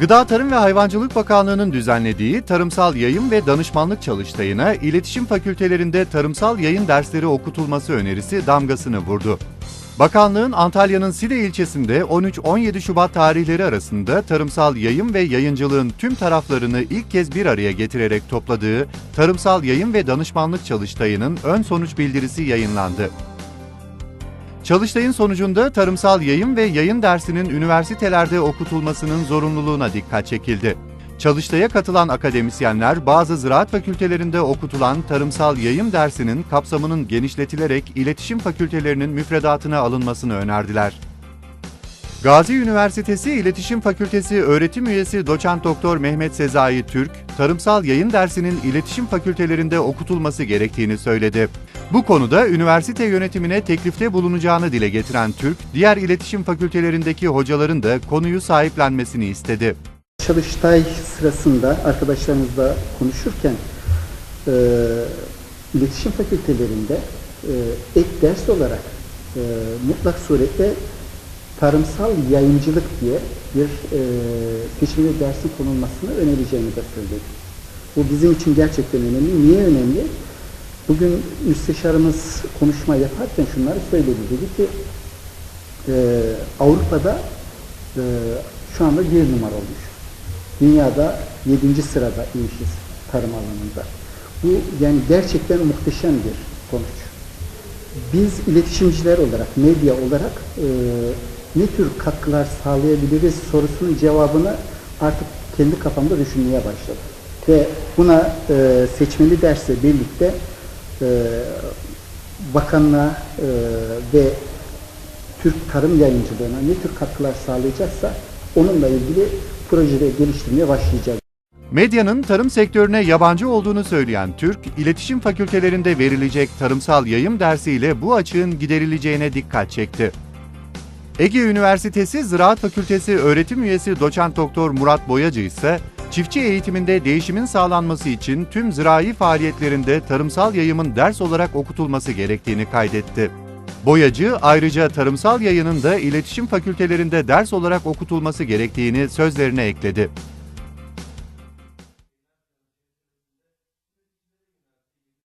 Gıda Tarım ve Hayvancılık Bakanlığı'nın düzenlediği tarımsal yayın ve danışmanlık çalıştayına iletişim fakültelerinde tarımsal yayın dersleri okutulması önerisi damgasını vurdu. Bakanlığın Antalya'nın Side ilçesinde 13-17 Şubat tarihleri arasında tarımsal yayın ve yayıncılığın tüm taraflarını ilk kez bir araya getirerek topladığı Tarımsal Yayın ve Danışmanlık Çalıştayı'nın ön sonuç bildirisi yayınlandı. Çalıştayın sonucunda tarımsal yayın ve yayın dersinin üniversitelerde okutulmasının zorunluluğuna dikkat çekildi. Çalıştaya katılan akademisyenler bazı ziraat fakültelerinde okutulan tarımsal yayın dersinin kapsamının genişletilerek iletişim fakültelerinin müfredatına alınmasını önerdiler. Gazi Üniversitesi İletişim Fakültesi öğretim üyesi doçent doktor Mehmet Sezai Türk, tarımsal yayın dersinin iletişim fakültelerinde okutulması gerektiğini söyledi. Bu konuda üniversite yönetimine teklifte bulunacağını dile getiren Türk, diğer iletişim fakültelerindeki hocaların da konuyu sahiplenmesini istedi. Çalıştay sırasında arkadaşlarımızla konuşurken e, iletişim fakültelerinde e, ek ders olarak e, mutlak surette tarımsal yayıncılık diye bir e, seçmeli dersin konulmasını önereceğini de söyledi. Bu bizim için gerçekten önemli. Niye önemli? Bugün müsteşarımız konuşma yaparken şunları söyledi. Dedi ki e, Avrupa'da e, şu anda bir numara olmuş. Dünyada yedinci sırada inmişiz tarım alanında. Bu yani gerçekten muhteşem bir sonuç. Biz iletişimciler olarak, medya olarak e, ne tür katkılar sağlayabiliriz sorusunun cevabını artık kendi kafamda düşünmeye başladım. Ve buna e, seçmeli dersle birlikte e, bakanlığa e, ve Türk tarım yayıncılığına ne tür katkılar sağlayacaksa onunla ilgili projeleri geliştirmeye başlayacağız. Medyanın tarım sektörüne yabancı olduğunu söyleyen Türk, iletişim fakültelerinde verilecek tarımsal yayım dersiyle bu açığın giderileceğine dikkat çekti. Ege Üniversitesi Ziraat Fakültesi öğretim üyesi doçent doktor Murat Boyacı ise çiftçi eğitiminde değişimin sağlanması için tüm zirai faaliyetlerinde tarımsal yayımın ders olarak okutulması gerektiğini kaydetti. Boyacı ayrıca tarımsal yayının da iletişim fakültelerinde ders olarak okutulması gerektiğini sözlerine ekledi.